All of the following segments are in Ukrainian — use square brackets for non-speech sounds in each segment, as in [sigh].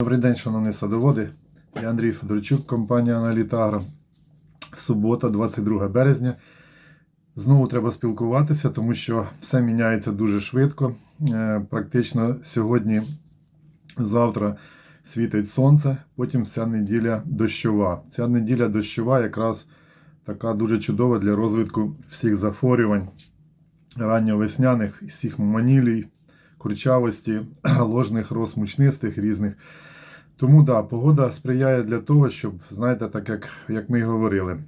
Добрий день, шановні садоводи. Я Андрій Федорчук, компанія Аналітагро. Субота, 22 березня. Знову треба спілкуватися, тому що все міняється дуже швидко. Е, Практично сьогодні, завтра світить сонце, потім вся неділя дощова. Ця неділя дощова якраз така дуже чудова для розвитку всіх захворювань ранньовесняних, всіх манілій, курчавості, [clears throat] ложних роз мучнистих різних. Тому да, погода сприяє для того, щоб, знаєте, так як, як ми і говорили,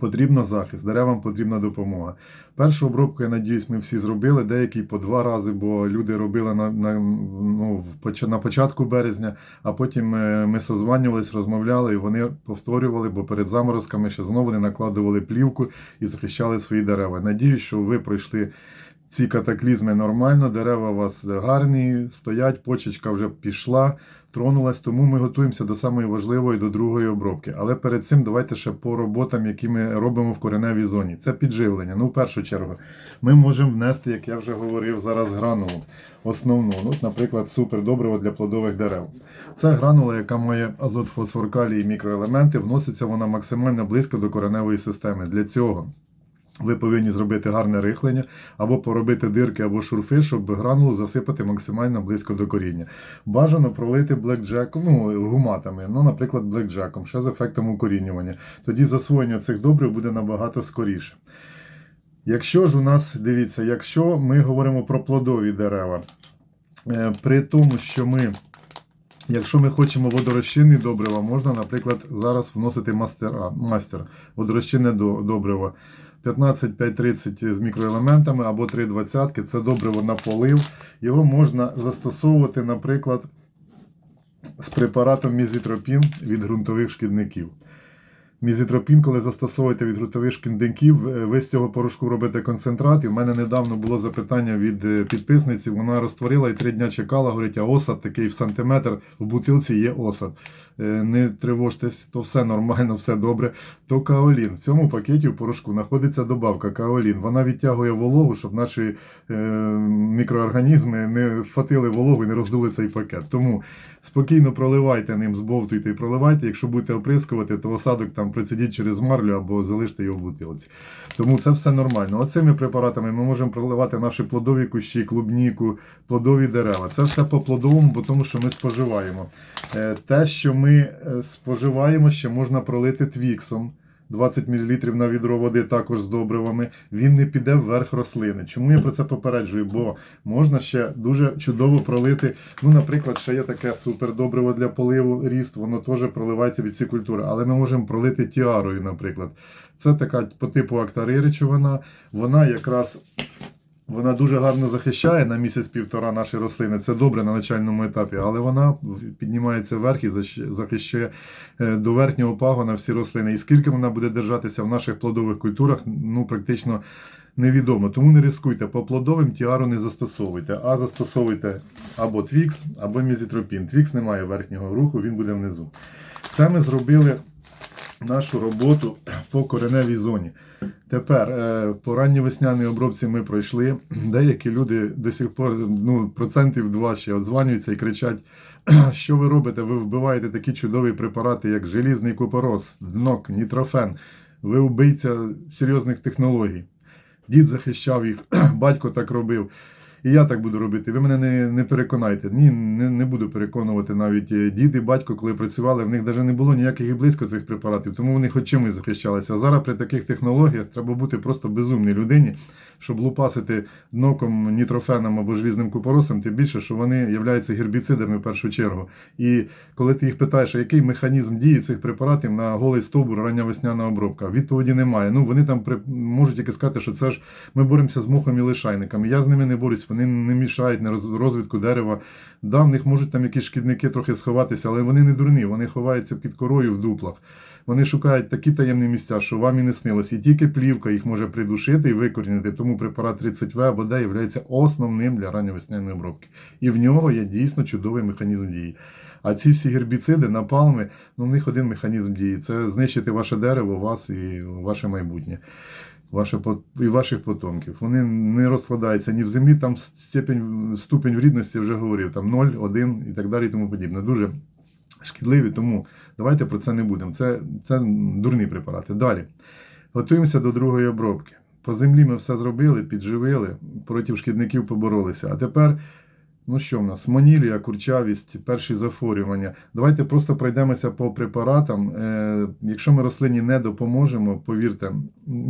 потрібно захист, деревам потрібна допомога. Першу обробку, я надіюсь, ми всі зробили, деякі по два рази, бо люди робили на, на, ну, на початку березня, а потім е, ми созванювались, розмовляли, і вони повторювали, бо перед заморозками ще знову не накладували плівку і захищали свої дерева. Надіюсь, що ви пройшли ці катаклізми нормально, дерева у вас гарні, стоять, почечка вже пішла, тронулась, тому ми готуємося до самої важливої, до другої обробки. Але перед цим давайте ще по роботам, які ми робимо в кореневій зоні. Це підживлення. Ну, в першу чергу, ми можемо внести, як я вже говорив, зараз гранулу основну. Ну, наприклад, супердобриво для плодових дерев. Це гранула, яка має азот, фосфор, калій і мікроелементи. Вноситься вона максимально близько до кореневої системи. Для цього ви повинні зробити гарне рихлення, або поробити дирки або шурфи, щоб гранулу засипати максимально близько до коріння. Бажано пролити блекджеком, ну, гуматами, ну, наприклад, блекджеком, ще з ефектом укорінювання. Тоді засвоєння цих добрив буде набагато скоріше. Якщо ж у нас, дивіться, якщо ми говоримо про плодові дерева, е, при тому, що ми Якщо ми хочемо водорозчинні добрива, можна, наприклад, зараз вносити мастера, мастер водорозчинне до- добриво 15-5-30 з мікроелементами або 3,20 це добриво на полив. Його можна застосовувати, наприклад, з препаратом мізітропін від ґрунтових шкідників. Мізітропін, коли застосовуєте від ґрунтових шкідників, е, ви з цього порошку робите концентрат. І в мене недавно було запитання від е, підписниці. Вона розтворила і три дня чекала. Говорить, а осад такий в сантиметр в бутилці є осад. Е, Не тривожтесь, то все нормально, все добре. То каолін. В цьому пакеті в порошку знаходиться добавка каолін. Вона відтягує вологу, щоб наші е, мікроорганізми не вхватили вологу і не роздули цей пакет. Тому спокійно проливайте ним, збовтуйте і проливайте. Якщо будете оприскувати, то осадок там процедіть через марлю або залиште його в бутилці. Тому це все нормально. Оцими препаратами ми можемо проливати наші плодові кущі, клубніку, плодові дерева. Це все по плодовому, бо тому що ми споживаємо. Е, Те, що ми е, споживаємо, ще можна пролити твіксом. 20 мл на відро води також з добривами, він не піде вверх рослини. Чому я про це попереджую? Бо можна ще дуже чудово пролити. Ну, наприклад, ще є таке супердобриво для поливу ріст, воно теж проливається від цієї культури, але ми можемо пролити тіарою, наприклад. Це така по типу актари речовина. Вона якраз вона дуже гарно захищає на місяць-півтора наші рослини. Це добре на начальному етапі, але вона піднімається вверх і захищає е, до верхнього пагона всі рослини. І скільки вона буде держатися в наших плодових культурах, ну практично невідомо. Тому не рискуйте. По плодовим тіару не застосовуйте, а застосовуйте або твікс, або мізітропін. Твікс не має верхнього руху, він буде внизу. Це ми зробили нашу роботу по кореневій зоні. Тепер е, по ранньовесняній обробці ми пройшли. Деякі люди до сих пор ну, процентів два ще одзванюються і кричать, що ви робите? Ви вбиваєте такі чудові препарати, як желізний купорос, днок, нітрофен. Ви вбийця серйозних технологій. Дід захищав їх, [clears throat] батько так робив. І я так буду робити. Ви мене не, не переконайте. Ні, не, не буду переконувати навіть е, дід і батько, коли працювали, в них навіть не було ніяких і близько цих препаратів, тому вони хоч чимось захищалися. А зараз при таких технологіях треба бути просто безумній людині, щоб лупасити дноком, нітрофеном або желізним купоросом, тим більше, що вони являються гербіцидами в першу чергу. І коли ти їх питаєш, який механізм дії цих препаратів на голий стовбур рання весняна обробка, відповіді немає. Ну вони там при... можуть тільки сказати, що це ж ми боремося з мухом і лишайниками. Я з ними не борюсь, вони не мішають на розвитку дерева. Да, в них можуть там якісь шкідники трохи сховатися, але вони не дурні, вони ховаються під корою в дуплах. Вони шукають такі таємні місця, що вам і не снилось. І тільки плівка їх може придушити і викорінити. Тому препарат 30В або Д є основним для ранньовесняної обробки. І в нього є дійсно чудовий механізм дії. А ці всі гербіциди, напалми, ну в них один механізм дії це знищити ваше дерево, вас і ваше майбутнє. Ваше, і ваших потомків. Вони не розкладаються ні в землі, там степень, ступень врідності вже говорив, там 0, 1 і так далі і тому подібне. Дуже шкідливі, тому давайте про це не будемо. Це, це дурні препарати. Далі. Готуємося до другої обробки. По землі ми все зробили, підживили, проти шкідників поборолися. А тепер, ну що в нас? Монілія, курчавість, перші захворювання. Давайте просто пройдемося по препаратам. Е, якщо ми рослині не допоможемо, повірте,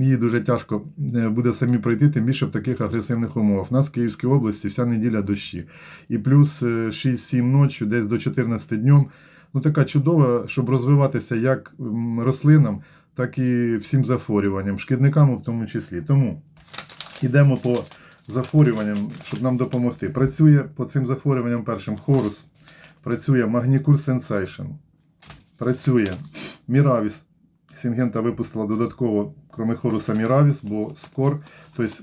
їй дуже тяжко е, буде самі пройти, тим більше в таких агресивних умовах. У нас в Київській області вся неділя дощі. І плюс е, 6-7 ночі, десь до 14 днем. Ну, така чудова, щоб розвиватися як рослинам, так і всім захворюванням, шкідникам в тому числі. Тому йдемо по захворюванням, щоб нам допомогти. Працює по цим захворюванням першим хорус, працює Magnicure Sensation, працює Міравіс. Сінгента випустила додатково, крім хоруса Міравіс, бо скор. Тобто,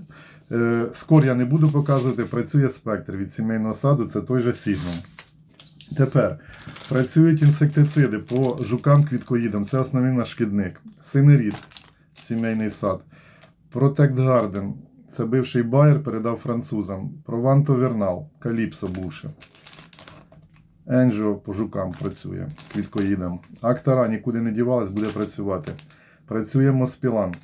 е, скор я не буду показувати, працює спектр від сімейного саду, це той же Сігнум. Тепер працюють інсектициди по жукам квіткоїдам. Це основний наш шкідник. Синерід, сімейний сад. Protect Garden. Це бивший Байер передав французам. Прованто Вернал, Каліпсо бувше. Енджо по жукам працює, квіткоїдам. Актара нікуди не дівалась, буде працювати. Працює Моспілан.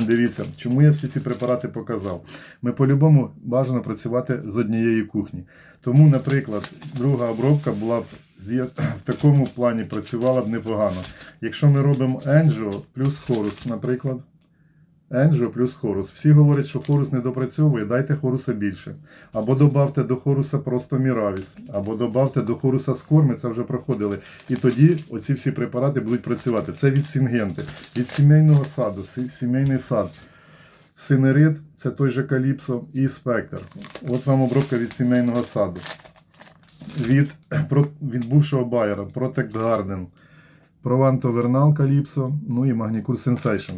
[clears throat] Дивіться, чому я всі ці препарати показав. Ми по-любому бажано працювати з однієї кухні. Тому, наприклад, друга обробка була б [clears throat] в такому плані працювала б непогано. Якщо ми робимо Енджо плюс хорус, наприклад. Енджо плюс хорус. Всі говорять, що хорус не допрацьовує, дайте хоруса більше. Або додавте до хоруса просто міравіс, або додавте до хоруса скор, ми це вже проходили. І тоді оці всі препарати будуть працювати. Це від сінгенти, від сімейного саду, сімейний сад. Синерит це той же каліпсо і спектр. От вам обробка від сімейного саду. Від, [clears throat] від бувшого Байера, Protect Garden, Provanto Vernal Calypso, ну і Magnicure Sensation.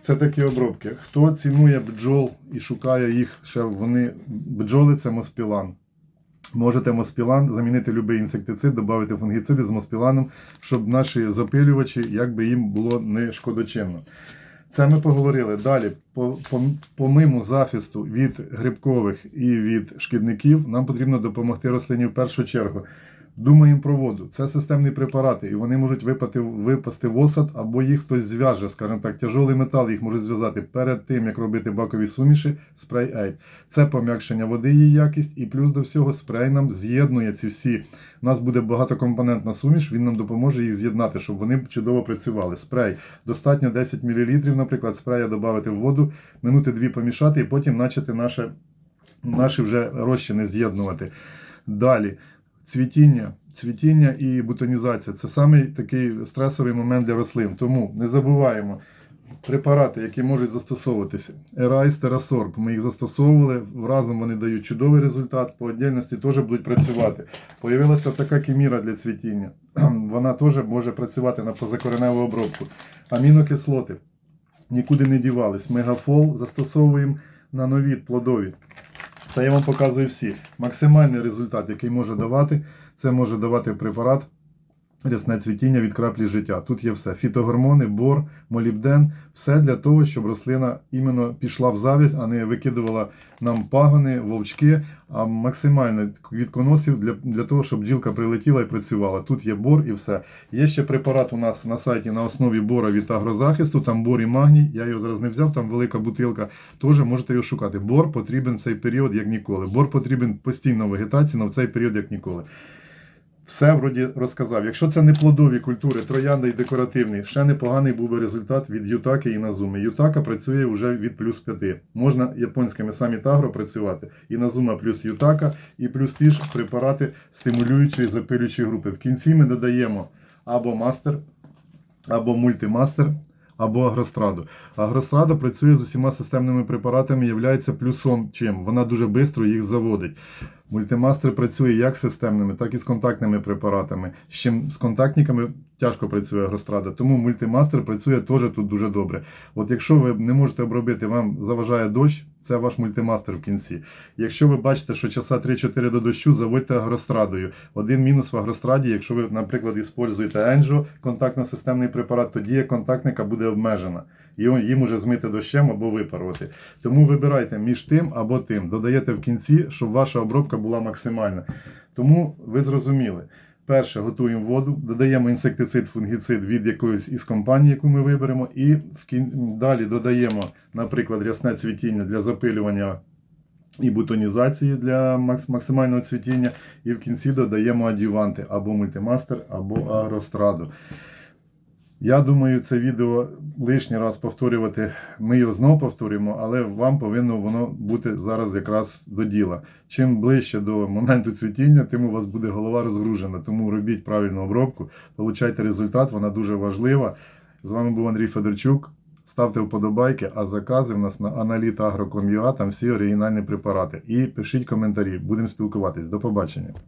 Це такі обробки. Хто цінує бджол і шукає їх, ще вони бджоли це моспілан. Можете моспілан замінити будь-який інсектицид, додати фунгіциди з моспіланом, щоб наші запилювачі, як би їм було не шкодочинно. Це ми поговорили. Далі, по, по, помимо захисту від грибкових і від шкідників, нам потрібно допомогти рослині в першу чергу. Думаємо про воду. Це системні препарати, і вони можуть випати, випасти в осад, або їх хтось зв'яже, скажімо так, тяжолий метал їх можуть зв'язати перед тим, як робити бакові суміші, спрей Aid. Це пом'якшення води, її якість, і плюс до всього спрей нам з'єднує ці всі. У нас буде багатокомпонентна суміш, він нам допоможе їх з'єднати, щоб вони чудово працювали. Спрей. Достатньо 10 мл, наприклад, спрея додати в воду, минути дві помішати, і потім начати наше, наші вже розчини з'єднувати. Далі. Цвітіння, цвітіння і бутонізація це самий такий стресовий момент для рослин. Тому не забуваємо препарати, які можуть застосовуватися. Ерайс, Терасорб. Ми їх застосовували, разом вони дають чудовий результат, по віддільності теж будуть працювати. Появилася така кіміра для цвітіння. [clears throat] Вона теж може працювати на позакореневу обробку. Амінокислоти нікуди не дівались. Мегафол застосовуємо на нові плодові. Це я вам показую всі. Максимальний результат, який може давати, це може давати препарат рясне цвітіння від краплі життя. Тут є все: фітогормони, бор, молібден, все для того, щоб рослина іменно пішла в завязь, а не викидувала нам пагони, вовчки, а максимально квітконосів для, для того, щоб бджілка прилетіла і працювала. Тут є бор і все. Є ще препарат у нас на сайті на основі бора від агрозахисту, там бор і магній. Я його зараз не взяв, там велика бутилка. Теж можете його шукати. Бор потрібен в цей період як ніколи. Бор потрібен постійно в вегетації, але в цей період як ніколи. Все вроді розказав. Якщо це не плодові культури, троянда і декоративні, ще непоганий був би результат від Ютаки і Назуми. Ютака працює вже від плюс 5. Можна японськими самі тагро працювати. І Назума плюс Ютака, і плюс ті ж препарати стимулюючої запилюючої групи. В кінці ми додаємо або мастер, або мультимастер, або агростраду. Агрострада працює з усіма системними препаратами, є плюсом чим? Вона дуже швидко їх заводить. Мультимастер працює як з системними, так і з контактними препаратами. З чим з контактниками тяжко працює агрострада, тому мультимастер працює теж тут дуже добре. От якщо ви не можете обробити, вам заважає дощ, це ваш мультимастер в кінці. Якщо ви бачите, що часа 3-4 до дощу, заводьте агрострадою. Один мінус в агростраді, якщо ви, наприклад, використовуєте Енджо, контактно-системний препарат, то дія контактника буде обмежена. Його- Їм уже змити дощем або випарувати. Тому вибирайте між тим або тим. Додаєте в кінці, щоб ваша обробка була максимальна. Тому ви зрозуміли. Перше, готуємо воду, додаємо інсектицид, фунгіцид від якоїсь із компаній, яку ми виберемо, і в кін... далі додаємо, наприклад, рясне цвітіння для запилювання і бутонізації для макс- максимального цвітіння. І в кінці додаємо адюванти або мультимастер, або агростраду. Я думаю, це відео лишній раз повторювати. Ми його знову повторюємо, але вам повинно воно бути зараз якраз до діла. Чим ближче до моменту цвітіння, тим у вас буде голова розгружена. Тому робіть правильну обробку, получайте результат, вона дуже важлива. З вами був Андрій Федорчук. Ставте вподобайки, а закази в нас на Analit.agro.com.ua, там всі оригінальні препарати. І пишіть коментарі, будемо спілкуватись. До побачення.